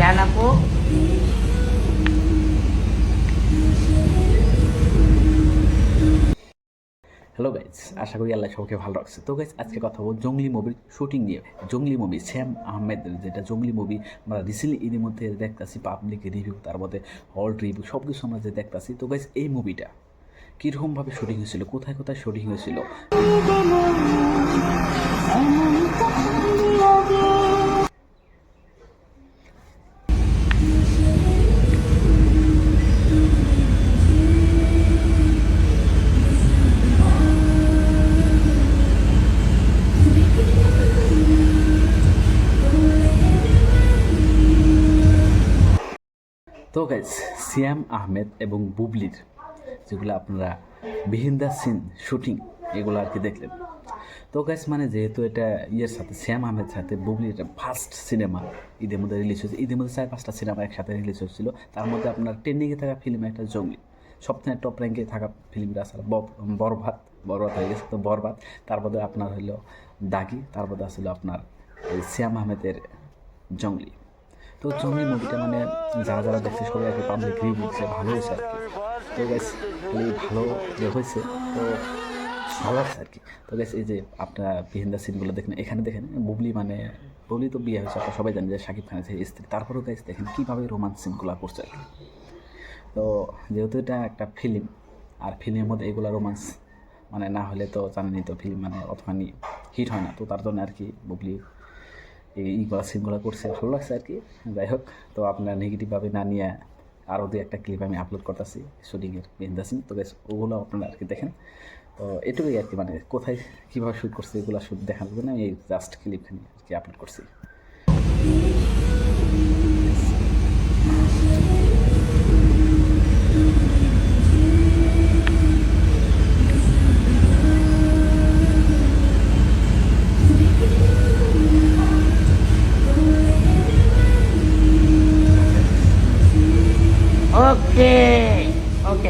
জানাব hello guys আশা করি আল্লাহ সবাইকে ভালো রাখছে। তো গাইজ আজকে কথা বলব জঙ্গলি মুভির শুটিং নিয়ে। জঙ্গলি মুভি শ্যাম আহমেদের যেটা জঙ্গলি মুভি আমরা রিসেন্টলি এর মধ্যে দেখতেছি পাবলিক রিভিউ তার মধ্যে হল রিভিউ সব কিছু আমরা যে দেখতেছি। তো গাইজ এই মুভিটা কীরকমভাবে শুটিং হয়েছিল? কোথায় কোথায় শুটিং হয়েছিল? তো গাইজ সিয়াম আহমেদ এবং বুবলির যেগুলো আপনারা বিহিন্দা সিন শুটিং এগুলো আর কি দেখলেন। তো গাইজ মানে যেহেতু এটা ইয়ের সাথে শ্যাম আহমেদ সাথে বুবলির এটা ফার্স্ট সিনেমা ঈদের মধ্যে রিলিজ হয়েছে। ঈদের মধ্যে চার পাঁচটা সিনেমা একসাথে রিলিজ হয়েছিল। তার মধ্যে আপনার ট্রেন্ডিংয়ে থাকা ফিল্ম একটা জঙ্গলি। সবথেকে টপ র্যাঙ্কে থাকা ফিল্মটা আসলে বরভাত বরবাদ হয়ে গেছে, তো বরবাদ। তার মধ্যে আপনার হলো দাগি, তার মধ্যে আসলে আপনার শ্যাম আহমেদের জঙ্গলি। তো জঙ্গলি মুভিটা মানে যারা যারা দেখছে সবাই আর কি পাবলিক রিভিউ দিচ্ছে, ভালো হয়েছে আর কি। তো গ্যাস ভালো হয়েছে, তো ভালো লাগছে আর কি। তো গ্যাস এই যে আপনারা বিহিন্দা সিনগুলো দেখেন, এখানে দেখেন, বুবলি মানে বুবলি তো বিয়ে হয়েছে, আপনারা সবাই জানেন যে শাকিব খানের যে স্ত্রী। তারপরেও গ্যাস দেখেন কীভাবে রোমান্স সিনগুলো করছে আর কি। তো যেহেতু এটা একটা ফিল্ম আর ফিল্মের মধ্যে এগুলো রোমান্স মানে না হলে তো জানেনই তো ফিল্ম মানে অতখানি হিট হয় না। তো তার জন্য আর কি বুবলি এই ইগুলা সিনগুলো করছে, ভালো লাগছে আর কি। যাই হোক, তো আপনার নেগেটিভভাবে না নিয়ে আরও দু একটা ক্লিপ আমি আপলোড করতেছি শুটিংয়ের বেন্দা সিন তো বেশ ওগুলো আপনারা আর কি দেখেন। তো এটুকুই আর কি মানে কোথায় কীভাবে শ্যুট করছে, এগুলো শ্যুট দেখা যাবে আমি এই জাস্ট ক্লিপখানি আর কি আপলোড করছি। Okay. Okay.